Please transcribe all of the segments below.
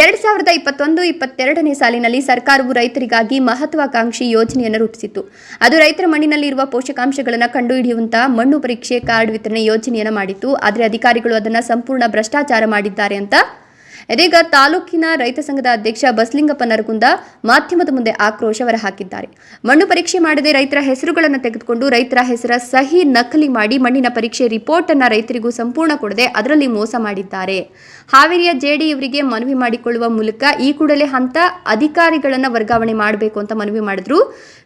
ಎರಡ್ ಸಾವಿರದ ಇಪ್ಪತ್ತೊಂದು, ಇಪ್ಪತ್ತೆರಡನೇ ಸಾಲಿನಲ್ಲಿ ಸರ್ಕಾರವು ರೈತರಿಗಾಗಿ ಮಹತ್ವಾಕಾಂಕ್ಷಿ ಯೋಜನೆಯನ್ನು ರೂಪಿಸಿತ್ತು. ಅದು ರೈತರ ಮಣ್ಣಿನಲ್ಲಿರುವ ಪೋಷಕಾಂಶಗಳನ್ನು ಕಂಡುಹಿಡಿಯುವಂತಹ ಮಣ್ಣು ಪರೀಕ್ಷೆ ಕಾರ್ಡ್ ವಿತರಣೆ ಯೋಜನೆಯನ್ನು ಮಾಡಿತ್ತು. ಆದರೆ ಅಧಿಕಾರಿಗಳು ಅದನ್ನು ಸಂಪೂರ್ಣ ಭ್ರಷ್ಟಾಚಾರ ಮಾಡಿದ್ದಾರೆ ಅಂತ ಇದೀಗ ತಾಲೂಕಿನ ರೈತ ಸಂಘದ ಅಧ್ಯಕ್ಷ ಬಸಲಿಂಗಪ್ಪ ನರಗುಂದ ಮಾಧ್ಯಮದ ಮುಂದೆ ಆಕ್ರೋಶ ಹೊರಹಾಕಿದ್ದಾರೆ. ಮಣ್ಣು ಪರೀಕ್ಷೆ ಮಾಡದೆ ರೈತರ ಹೆಸರುಗಳನ್ನು ತೆಗೆದುಕೊಂಡು ರೈತರ ಹೆಸರ ಸಹಿ ನಕಲಿ ಮಾಡಿ ಮಣ್ಣಿನ ಪರೀಕ್ಷೆ ರಿಪೋರ್ಟ್ ಅನ್ನ ರೈತರಿಗೂ ಸಂಪೂರ್ಣ ಕೊಡದೆ ಅದರಲ್ಲಿ ಮೋಸ ಮಾಡಿದ್ದಾರೆ. ಹಾವೇರಿಯ ಜೆಡಿ ಇವರಿಗೆ ಮನವಿ ಮಾಡಿಕೊಳ್ಳುವ ಮೂಲಕ ಈ ಕೂಡಲೇ ಹಂತ ಅಧಿಕಾರಿಗಳನ್ನು ವರ್ಗಾವಣೆ ಮಾಡಬೇಕು ಅಂತ ಮನವಿ ಮಾಡಿದ್ರು.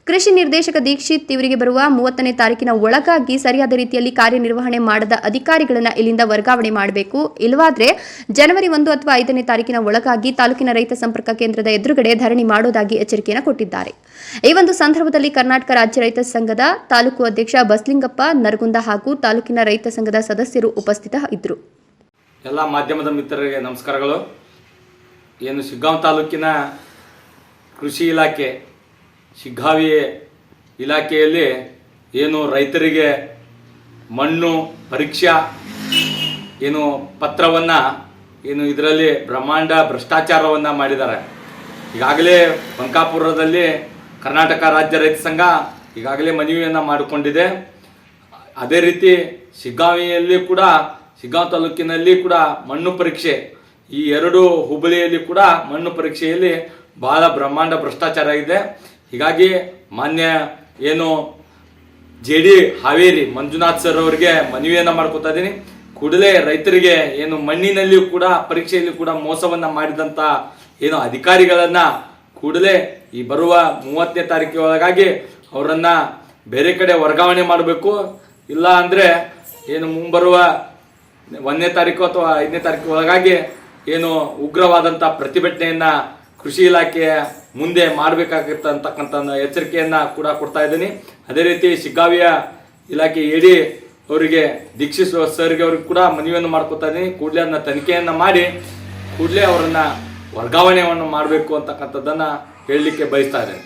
ಕೃಷಿ ನಿರ್ದೇಶಕ ದೀಕ್ಷಿತ್ ಇವರಿಗೆ ಬರುವ ಮೂವತ್ತನೇ ತಾರೀಕಿನ ಒಳಗಾಗಿ ಸರಿಯಾದ ರೀತಿಯಲ್ಲಿ ಕಾರ್ಯನಿರ್ವಹಣೆ ಮಾಡದ ಅಧಿಕಾರಿಗಳನ್ನ ಇಲ್ಲಿಂದ ವರ್ಗಾವಣೆ ಮಾಡಬೇಕು. ಇಲ್ಲವಾದ್ರೆ ಜನವರಿ ಒಂದು ಅಥವಾ ಐದನೇ ತಾರೀಕಿನ ಒಳಗಾಗಿ ತಾಲೂಕಿನ ರೈತ ಸಂಪರ್ಕ ಕೇಂದ್ರದ ಎದುರುಗಡೆ ಧರಣಿ ಮಾಡೋದಾಗಿ ಎಚ್ಚರಿಕೆಯನ್ನು ಕೊಟ್ಟಿದ್ದಾರೆ. ಈ ಒಂದು ಸಂದರ್ಭದಲ್ಲಿ ಕರ್ನಾಟಕ ರಾಜ್ಯ ರೈತ ಸಂಘದ ತಾಲೂಕು ಅಧ್ಯಕ್ಷ ಬಸ್ಲಿಂಗಪ್ಪ, ನರಗುಂದ ಹಾಗೂ ತಾಲೂಕಿನ ರೈತ ಸಂಘದ ಸದಸ್ಯರು ಉಪಸ್ಥಿತ ಇದ್ದರು. ಎಲ್ಲ ಮಾಧ್ಯಮದ ಮಿತ್ರರಿಗೆ ನಮಸ್ಕಾರಗಳು. ಏನು ಶಿಗ್ಗಾಂವ್ ತಾಲೂಕಿನ ಕೃಷಿ ಇಲಾಖೆ, ಶಿಗ್ಗಾವಿ ಇಲಾಖೆಯಲ್ಲಿ ಏನು ರೈತರಿಗೆ ಮಣ್ಣು, ಪರೀಕ್ಷಾ, ಏನು ಪತ್ರವನ್ನು ಏನು ಇದರಲ್ಲಿ ಬ್ರಹ್ಮಾಂಡ ಭ್ರಷ್ಟಾಚಾರವನ್ನು ಮಾಡಿದ್ದಾರೆ. ಈಗಾಗಲೇ ಬಂಕಾಪುರದಲ್ಲಿ ಕರ್ನಾಟಕ ರಾಜ್ಯ ರೈತ ಸಂಘ ಈಗಾಗಲೇ ಮನವಿಯನ್ನು ಮಾಡಿಕೊಂಡಿದೆ. ಅದೇ ರೀತಿ ಶಿಗ್ಗಾವಿಯಲ್ಲಿ ಕೂಡ, ಶಿಗ್ಗಾಂವ್ ತಾಲೂಕಿನಲ್ಲಿ ಕೂಡ ಮಣ್ಣು ಪರೀಕ್ಷೆ, ಈ ಎರಡು ಹುಬ್ಬಳ್ಳಿಯಲ್ಲಿ ಕೂಡ ಮಣ್ಣು ಪರೀಕ್ಷೆಯಲ್ಲಿ ಬಹಳ ಬ್ರಹ್ಮಾಂಡ ಭ್ರಷ್ಟಾಚಾರ ಇದೆ. ಹೀಗಾಗಿ ಮಾನ್ಯ ಏನು J D Haveri Manjunath sir ಅವರಿಗೆ ಮನವಿಯನ್ನು ಮಾಡ್ಕೊತಾ ಇದ್ದೀನಿ. ಕೂಡಲೇ ರೈತರಿಗೆ ಏನು ಮಣ್ಣಿನಲ್ಲಿಯೂ ಕೂಡ ಪರೀಕ್ಷೆಯಲ್ಲಿ ಕೂಡ ಮೋಸವನ್ನ ಮಾಡಿದಂತ ಏನು ಅಧಿಕಾರಿಗಳನ್ನ ಕೂಡಲೇ ಈ ಬರುವ ಮೂವತ್ತನೇ ತಾರೀಕಿನ ಒಳಗಾಗಿ ಅವರನ್ನ ಬೇರೆ ಕಡೆ ವರ್ಗಾವಣೆ ಮಾಡಬೇಕು. ಇಲ್ಲ ಅಂದ್ರೆ ಏನು ಮುಂಬರುವ ಒಂದನೇ ತಾರೀಕು ಅಥವಾ ಐದನೇ ತಾರೀಕು ಒಳಗಾಗಿ ಏನು ಉಗ್ರವಾದಂಥ ಪ್ರತಿಭಟನೆಯನ್ನ ಕೃಷಿ ಇಲಾಖೆಯ ಮುಂದೆ ಮಾಡಬೇಕಾಗಿರ್ತಕ್ಕಂಥ ಎಚ್ಚರಿಕೆಯನ್ನ ಕೂಡ ಕೊಡ್ತಾ ಇದ್ದೀನಿ. ಅದೇ ರೀತಿ ಶಿಗ್ಗಾವಿಯ ಇಲಾಖೆ ಎಡಿ ಅವರಿಗೆ ದೀಕ್ಷಿಸುವ ಸರ್ಗೆ ಅವ್ರಿಗೆ ಕೂಡ ಮನವಿಯನ್ನು ಮಾಡ್ಕೊತಾ ಇದ್ದೀನಿ. ಕೂಡಲೇ ಅದನ್ನ ತನಿಖೆಯನ್ನ ಮಾಡಿ, ಕೂಡಲೇ ಅವರನ್ನ ವರ್ಗಾವಣೆಯನ್ನು ಮಾಡಬೇಕು ಅಂತಕ್ಕಂಥದ್ದನ್ನ ಹೇಳಲಿಕ್ಕೆ ಬಯಸ್ತಾ ಇದ್ದೇನೆ.